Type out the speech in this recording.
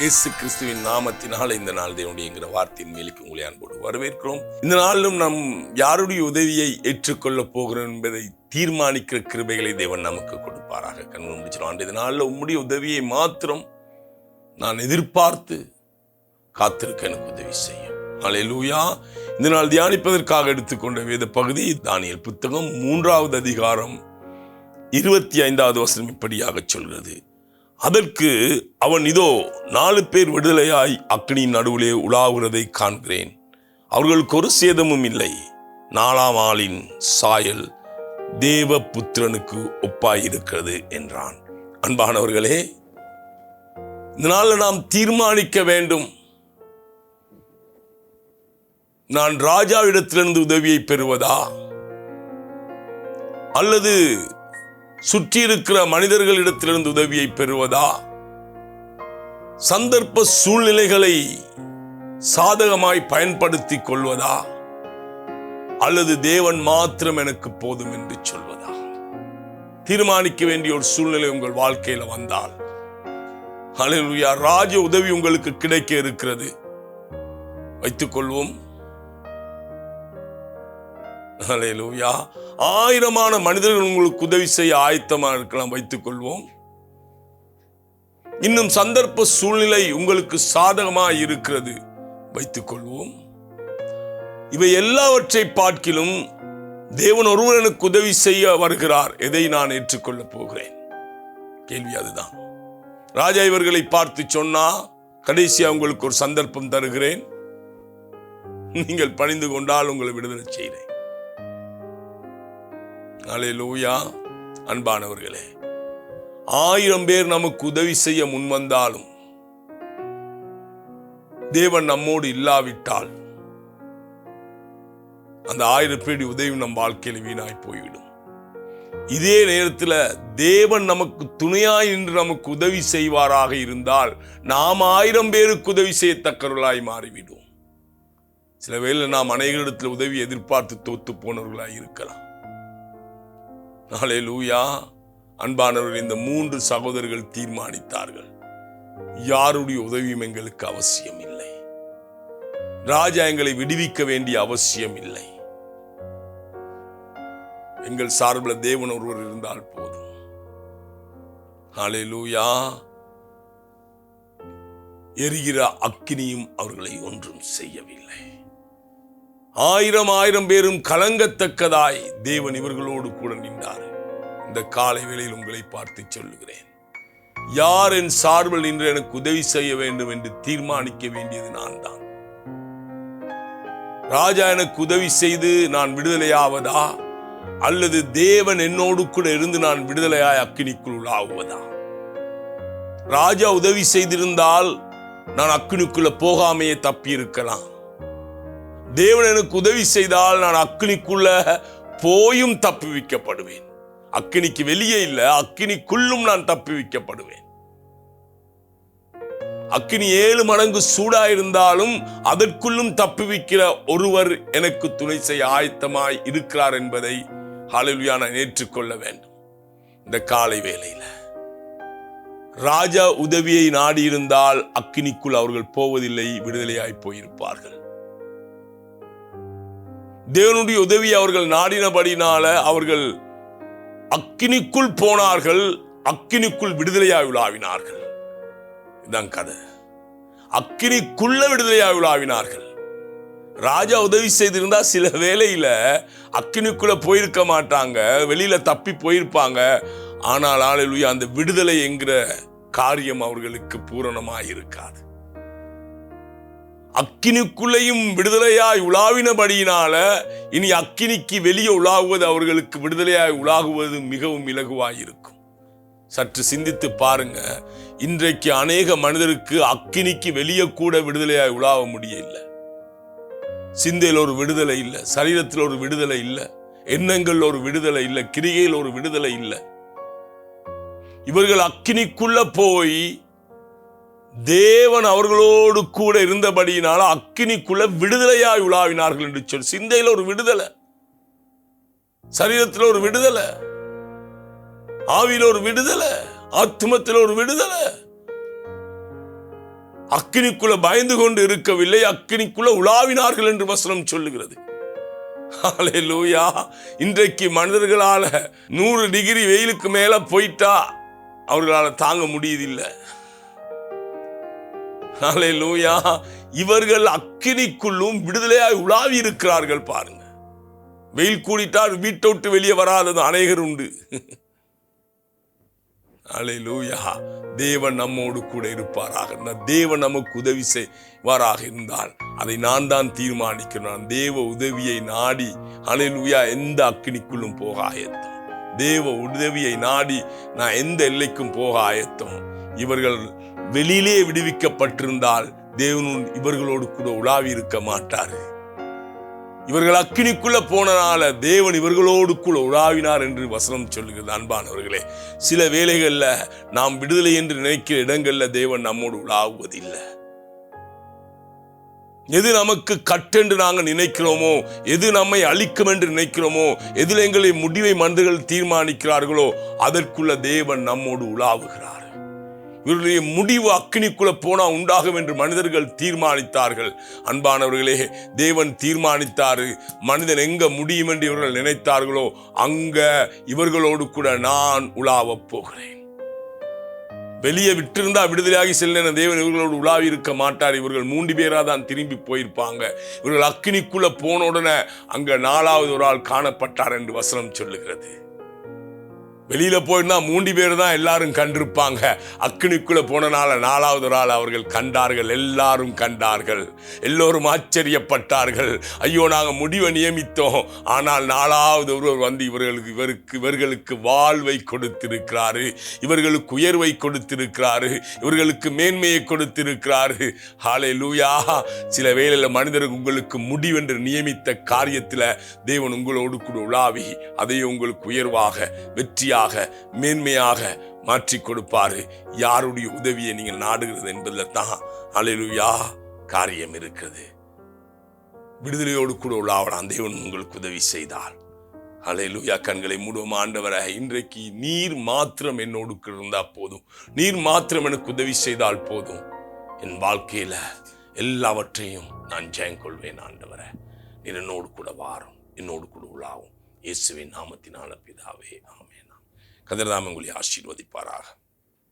இயேசு கிறிஸ்துவின் நாமத்தினால் இந்த நாள் தேவனுடைய வார்த்தையின் மேலுக்கு உங்களை அன்போடு வரவேற்கிறோம். இந்த நாளிலும் நாம் யாருடைய உதவியை ஏற்றுக்கொள்ளப் போகிறோம் என்பதை தீர்மானிக்கிற கிருபைகளை தேவன் நமக்கு கொடுப்பாராக. கண்கள் முடிச்சிடும் இந்த நாளில் உம்முடைய உதவியை மாத்திரம் நான் எதிர்பார்த்து காத்திருக்க எனக்கு உதவி செய்யும். அலையலூயா இந்த நாள் தியானிப்பதற்காக எடுத்துக்கொண்ட வேத பகுதி தானியல் புத்தகம் மூன்றாவது அதிகாரம் இருபத்தி ஐந்தாவது வசனம் இப்படியாக சொல்கிறது. அதற்கு அவன் இதோ நாலு பேர் விடுதலையாய் அக்னியின் நடுவிலே உலாவுகிறதை காண்கிறேன். அவர்களுக்கு ஒரு சேதமும் இல்லை. நாலாம் ஆளின் சாயல் தேவ புத்திரனுக்கு ஒப்பாயிருக்கிறது என்றான். அன்பானவர்களே இந்த நாளில் நாம் தீர்மானிக்க வேண்டும். நான் ராஜாவிடத்திலிருந்து உதவியை பெறுவதா? அல்லது சுற்றி இருக்கிற மனிதர்களிடத்திலிருந்து உதவியை பெறுவதா? சந்தர்ப்ப சூழ்நிலைகளை சாதகமாய் பயன்படுத்தி கொள்வதா? அல்லது தேவன் மாத்திரம் எனக்கு போதும் என்று சொல்வதா? தீர்மானிக்க வேண்டிய ஒரு சூழ்நிலை உங்கள் வாழ்க்கையில வந்தால். ஹalleluya. ராஜ உதவி உங்களுக்கு கிடைக்க இருக்கிறது. வைத்துக் கொள்வோம் ஆயிரமான மனிதர்கள் உங்களுக்கு உதவி செய்ய ஆயத்தமாக இருக்கலாம் வைத்துக் கொள்வோம் இன்னும் சந்தர்ப்ப சூழ்நிலை உங்களுக்கு சாதகமாக இருக்கிறது வைத்துக் கொள்வோம் இவை எல்லாவற்றை பார்க்கிலும் தேவன் ஒருவர் எனக்கு உதவி செய்ய வருகிறார் எதை நான் ஏற்றுக்கொள்ளப் போகிறேன்? கேள்வி அதுதான். ராஜா இவர்களை பார்த்து சொன்னா கடைசியா உங்களுக்கு ஒரு சந்தர்ப்பம் தருகிறேன். நீங்கள் பணிந்து கொண்டால் உங்களை விடுதலை செய்கிறேன். அலையலூயா அன்பானவர்களே ஆயிரம் பேர் நமக்கு உதவி செய்ய முன்வந்தாலும் தேவன் நம்மோடு இல்லாவிட்டால் அந்த ஆயிரம் பேடி உதவி நம் வாழ்க்கையில் வீணாய் போய்விடும். இதே நேரத்தில் தேவன் நமக்கு துணையாய் நின்று நமக்கு உதவி செய்வாராக இருந்தால் நாம் ஆயிரம் பேருக்கு உதவி செய்யத்தக்கவர்களாய் மாறிவிடும் சில வேளை நாம் அநேகரிடத்தில் உதவி எதிர்பார்த்து தோத்து போனவர்களாய் இருக்கலாம். நாளே லூயா அன்பானவர்கள் இந்த மூன்று சகோதரர்கள் தீர்மானித்தார்கள். யாருடைய உதவியும் எங்களுக்கு அவசியம் இல்லை ராஜா எங்களை விடுவிக்க வேண்டிய அவசியம் இல்லை எங்கள் சார்பில் தேவன் ஒருவர் இருந்தால் போதும். நாளே லூயா எரிகிற அக்கினியும் அவர்களை ஒன்றும் செய்யவில்லை. ஆயிரம் ஆயிரம் பேரும் கலங்கத்தக்கதாய் தேவன் இவர்களோடு கூட நின்றார். இந்த காலை வேளையில் உங்களை பார்த்து சொல்லுகிறேன். யார் என் சார்பில் நின்று எனக்கு உதவி செய்ய வேண்டும் என்று தீர்மானிக்க வேண்டியது நான் தான் ராஜா எனக்கு உதவி செய்து நான் விடுதலையாவதா? அல்லது தேவன் என்னோடு கூட இருந்து நான் விடுதலையாய் அக்கினிக்குள் ஆகுவதா ராஜா உதவி செய்திருந்தால் நான் அக்கினிக்குள்ள போகாமையே தப்பி இருக்கலாம் தேவன் எனக்கு உதவி செய்தால் நான் அக்னிக்குள்ள போயும் தப்புவிக்கப்படுவேன். அக்கினிக்கு வெளியே இல்லை அக்கினிக்குள்ளும் நான் தப்புவிக்கப்படுவேன். அக்னி ஏழு மடங்கு சூடா இருந்தாலும் அதற்குள்ளும் தப்புவிக்கிற ஒருவர் எனக்கு துணை செய்ய ஆயத்தமாய் இருக்கிறார் என்பதை ஹalleluya நான் ஏற்றுக்கொள்ள வேண்டும். இந்த காலை வேலையில் ராஜா உதவியை நாடியிருந்தால் அக்கினிக்குள் அவர்கள் போவதில்லை விடுதலையாய் போயிருப்பார்கள். தேவனுடைய உதவி அவர்கள் நாடினபடினால அவர்கள் அக்கினிக்குள் போனார்கள் அக்கினிக்குள் விடுதலையாய் உலாவினார்கள். இதுதான் கதை. அக்கினிக்குள்ள விடுதலையாய் உலாவினார்கள். ராஜா உதவி செய்திருந்தா சில வேளையில அக்கினிக்குள்ள போயிருக்க மாட்டாங்க வெளியில தப்பி போயிருப்பாங்க. ஆனால் ஆளுடைய அந்த விடுதலை என்கிற காரியம் அவர்களுக்கு பூரணமாக இருக்காது அக்கினிக்குள்ளேயும் விடுதலையாய் உலாவினபடியினால இனி அக்கினிக்கு வெளியே உலாகுவது அவர்களுக்கு விடுதலையாய் உலாகுவது மிகவும் இலகுவாயிருக்கும். சற்று சிந்தித்து பாருங்க. இன்றைக்கு அநேக மனிதருக்கு அக்கினிக்கு வெளியே கூட விடுதலையாய் உலாவ முடியல சிந்தையில் ஒரு விடுதலை இல்லை சரீரத்தில் ஒரு விடுதலை இல்லை எண்ணங்கள் ஒரு விடுதலை இல்லை கிரிகையில் ஒரு விடுதலை இல்லை. இவர்கள் அக்கினிக்குள்ள போய் தேவன் அவர்களோடு கூட இருந்தபடியினால அக்கினிக்குள்ள விடுதலையாய் உலாவினார்கள் என்று சொல். சிந்தையில் ஒரு விடுதலை. சரீரத்தில் ஒரு விடுதலை. ஆவியில் ஒரு விடுதலை. ஆத்மத்தில் ஒரு விடுதலை. அக்கினிக்குள்ள பயந்து கொண்டு இருக்கவில்லை. அக்கினிக்குள்ள உலாவினார்கள் என்று வசனம் சொல்லுகிறது. ஹalleluya. இன்றைக்கு மனிதர்களால நூறு டிகிரி வெயிலுக்கு மேல போயிட்டா அவர்களால தாங்க முடியதில்லை. லூயா இவர்கள் அக்கினிக்குள்ளும் விடுதலையாய் உலாவி இருக்கிறார்கள் பாருங்க. வெயில் கூடிட்டால் வீட்டை விட்டு வெளியே வராதது அநேகர் உண்டு. ஹalleluya தேவன் நம்மோடு கூட இருப்பாராக. தேவன் நமக்கு உதவி செய்வாராக இருந்தால் அதை நான் தான் தீர்மானிக்கிறேன். தேவ உதவியை நாடி ஹalleluya எந்த அக்கினிக்குள்ளும் போக ஆயத்தம். தேவ உதவியை நாடி நான் எந்த எல்லைக்கும் போக ஆயத்தம். இவர்கள் வெளியிலே விடுவிக்கப்பட்டிருந்தால் தேவனும் இவர்களோடு கூட உலாவி இருக்க மாட்டார். இவர்கள் அக்கினிக்குள்ள போனனால தேவன் இவர்களோடு கூட உலாவினார் என்று வசனம் சொல்கிறது அன்பானவர்களே சில வேலைகளில் நாம் விடுதலை என்று நினைக்கிற இடங்கள்ல தேவன் நம்மோடு உலாவுவதில்லை. எது நமக்கு கட்டென்று நாங்கள் நினைக்கிறோமோ எது நம்மை அழிக்கும் என்று நினைக்கிறோமோ எதில் எங்களை முடிவை மனிதர்கள் தீர்மானிக்கிறார்களோ அதற்குள்ள தேவன் நம்மோடு உலாவுகிறார். இவருடைய முடிவு அக்கினிக்குள்ள போனா உண்டாகும் என்று மனிதர்கள் தீர்மானித்தார்கள். அன்பானவர்களே தேவன் தீர்மானித்தாரு. மனிதன் எங்க முடியும் என்று இவர்கள் நினைத்தார்களோ அங்க இவர்களோடு கூட நான் உலாவப் போகிறேன். வெளியே விட்டிருந்தா விடுதலையாகி செல்ல தேவன் இவர்களோடு உலாவி இருக்க மாட்டார். இவர்கள் மூன்று பேரா தான் திரும்பி போயிருப்பாங்க. இவர்கள் அக்னிக்குள்ள போன உடனே அங்க நாலாவது ஒரு ஆள் காணப்பட்டார் என்று வசனம் சொல்லுகிறது. வெளியில போயிருந்தா மூன்று பேர் தான் எல்லாரும் கண்டிருப்பாங்க. அக்கினிக்குள்ள போனனால நாலாவது நாள் அவர்கள் கண்டார்கள். எல்லாரும் கண்டார்கள். எல்லோரும் ஆச்சரியப்பட்டார்கள். ஐயோ நாங்க முடிவை நியமித்தோம். ஆனால் நாலாவது ஒருவர் வந்து இவர்களுக்கு இவருக்கு இவர்களுக்கு வாழ்வை கொடுத்திருக்கிறாரு. இவர்களுக்கு உயர்வை கொடுத்திருக்கிறாரு. இவர்களுக்கு மேன்மையை கொடுத்திருக்கிறாரு. ஹாலே லூயா சில வேளையில் மனிதர் உங்களுக்கு முடிவென்று நியமித்த காரியத்தில் தேவன் உங்களோடு கூட உலாவி அதை உங்களுக்கு உயர்வாக வெற்றியாக மேன்மையாக மாற்றி கொடுப்பாரு. யாருடைய உதவியை நீங்கள் நாடுகிறது என்பதில் தான் அலையிலுயா காரியம் இருக்கிறது. விடுதலையோடு கூட உலாவலாம் தேவன் உங்களுக்கு உதவி செய்தால் அலையிலுயா கண்களை மூடுவோம் ஆண்டவராக இன்றைக்கு நீர் மாத்திரம் என்னோடு கூட இருந்தா போதும். நீர் மாத்திரம் எனக்கு உதவி செய்தால் போதும். என் வாழ்க்கையில எல்லாவற்றையும் நான் ஜெயம் கொள்வேன் ஆண்டவரை. நீர் என்னோடு கூட வாரும். என்னோடு கூட உலாவும் இயேசுவின் நாமத்தினால பிதாவே ஆமாம் கதிர்தாமங்குழி ஆசீர்வதிப்பாராக.